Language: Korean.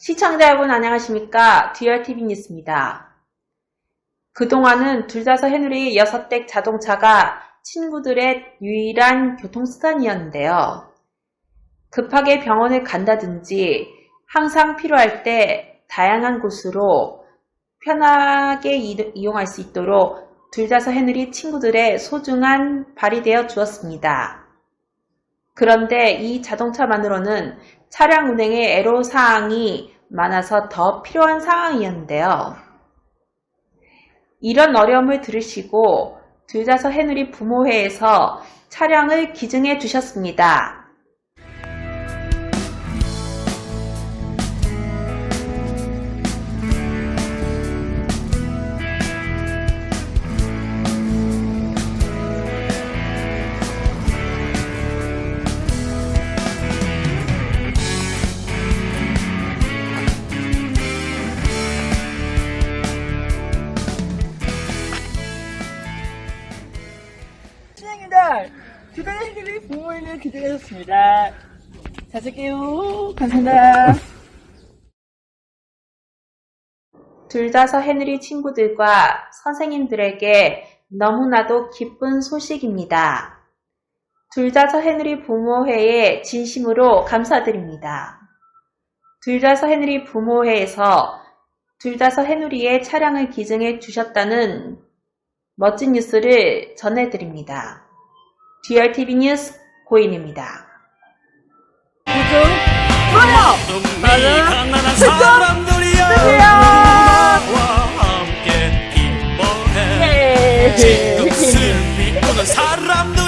시청자 여러분 안녕하십니까? DRTV 뉴스입니다. 그동안은 둘다서 해누리 6대 자동차가 친구들의 유일한 교통수단이었는데요. 급하게 병원을 간다든지 항상 필요할 때 다양한 곳으로 편하게 이- 이용할 수 있도록 둘다서 해누리 친구들의 소중한 발이 되어 주었습니다. 그런데 이 자동차만으로는 차량 운행에 애로사항이 많아서 더 필요한 상황이었는데요. 이런 어려움을 들으시고 둘다서 해누리 부모회에서 차량을 기증해 주셨습니다. 신앙입니다. 두달 해결이 부모님을 기증하셨습니다. 잘 쓸게요. 감사합니다. 둘다서 해누리 친구들과 선생님들에게 너무나도 기쁜 소식입니다. 둘다서 해누리 부모회에 진심으로 감사드립니다. 둘다서 해누리 부모회에서 둘다서 해누리의 차량을 기증해 주셨다는 멋진 뉴스를 전해드립니다. DRTV 뉴스 고인입니다. 구독, 좋아요! 가난한 사람들이야 함께 기뻐해 예. 지금 슬피 우는 사람들이